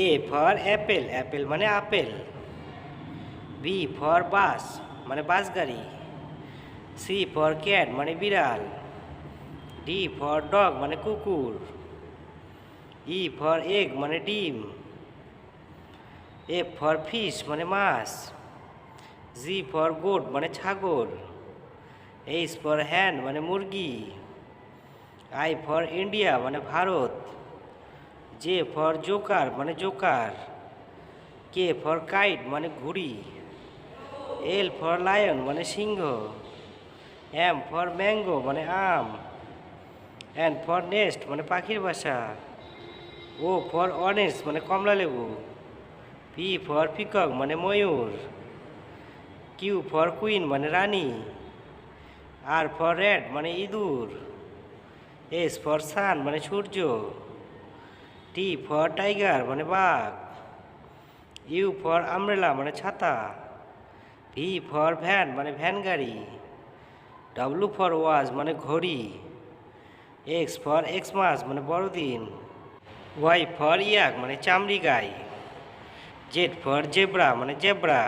A for apple apple মানে আপেল B for bus মানে বাস গাড়ি সি ফর ক্যাট মানে বিড়াল ডি ফর ডগ মানে কুকুর ই ফর এগ মানে ডিম এফ ফর ফিশ মানে মাছ জি ফর গোট মানে ছাগল এইচ ফর হ্যান্ড মানে মুরগি আই ফর ইন্ডিয়া মানে ভারত জে ফর জোকার মানে জোকার কে ফর কাইট মানে ঘুড়ি এল ফর লায়ন মানে সিংহ এম ফর ম্যাঙ্গো মানে আম এন ফর নেস্ট মানে পাখির বাসা ও ফর অরেঞ্জ মানে কমলা লেবু পি ফর পিকক মানে ময়ূর কিউ ফর কুইন মানে রানী আর ফর রেড মানে ইঁদুর এস ফর সান মানে সূর্য। টি ফর টাইগার মানে বাঘ। ইউ ফর আমরেলা মানে ছাতা। ভি ফর ভ্যান মানে ভ্যান গাড়ি। ডাব্লু ফর ওয়াজ মানে ঘড়ি। এক্স ফর এক্স মাস মানে বড়দিন। ওয়াই ফর ইয়াক মানে চামড়ি গাই। জেড ফর জেব্রা মানে জেব্রা